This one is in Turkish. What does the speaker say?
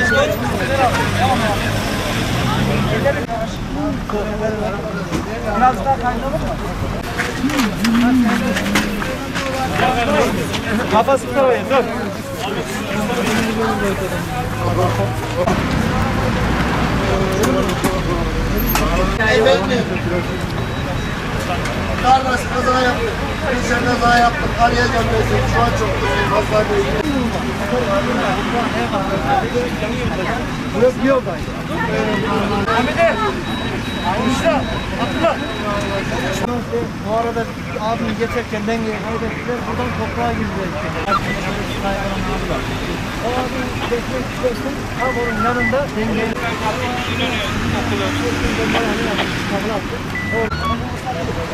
Aç aç. Biraz daha kaynalım mı? Kafasını da koyun dur. Kaybetmiyorum. Kardeş kaza yaptık. Bir sene kaza yaptık. Ben seni. Şu an çok mutluyum. Hastaneye Burası bir yoldaydı. Hamide. Müşra. Abdullah. Bu arada abim geçerken dengeyi kaybettiler. Buradan toprağa girdiler. O abim geçmek istersin. Tam onun yanında dengeyi... Vamos lá.